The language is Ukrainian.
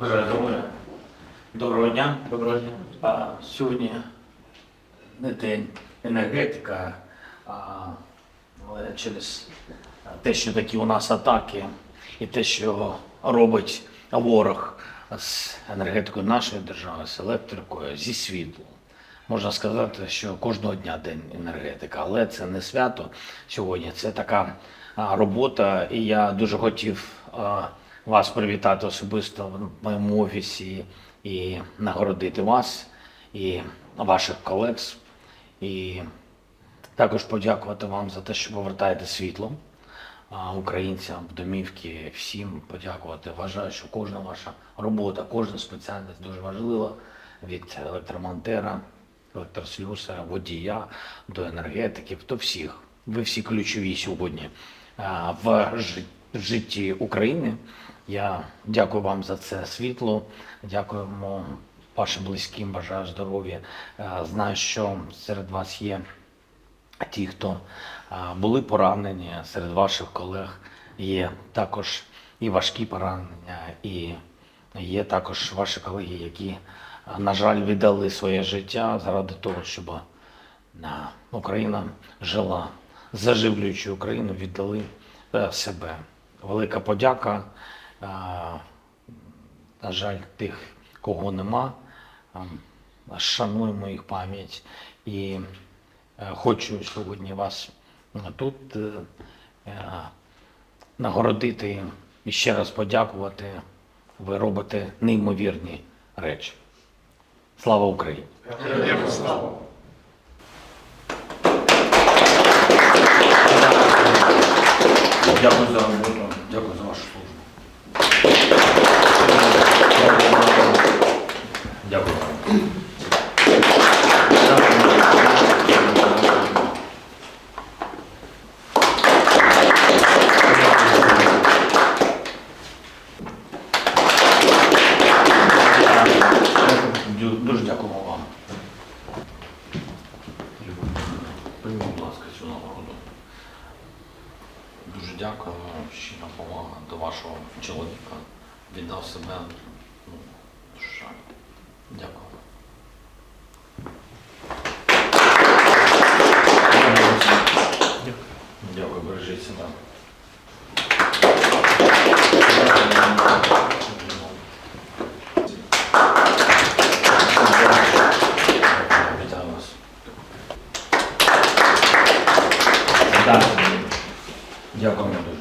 Здоров'я. Доброго дня. Доброго дня. А, сьогодні не день енергетика, а, але через те, що такі у нас атаки, і те, що робить ворог з енергетикою нашої держави, з електрикою, зі світлом. Можна сказати, що кожного дня день енергетика, але це не свято сьогодні. Це така робота, і я дуже хотів вас привітати особисто в моєму офісі і нагородити вас і ваших колег. І також подякувати вам за те, що повертаєте світло українцям в домівки, всім подякувати. Вважаю, що кожна ваша робота, кожна спеціальність дуже важлива від електромонтера, електрослюсара, водія до енергетиків, до всіх. Ви всі ключові сьогодні в житті України. Я дякую вам за це світло. Дякуємо вашим близьким, бажаю здоров'я. Е, Знаю, що серед вас є ті, хто були поранені серед ваших колег, є також і важкі поранення, і є також ваші колеги, які, на жаль, віддали своє життя заради того, щоб Україна жила, заживлюючи Україну, віддали е, себе. Велика подяка. На жаль, тих, кого нема. Шануємо їх пам'ять і Е, Хочу сьогодні вас е, тут е, нагородити і ще раз подякувати. Ви робите неймовірні речі. Слава Україні! Дякую за роботу, дякую за вашу службу. Дякую Дуже дякуємо вам. Дуже дякую, щира допомога до вашого чоловіка. Віддав себе. Ну, жаль. Дякую. Дякую, Дякую. бережіть себе. Вітаю вас. Дякую.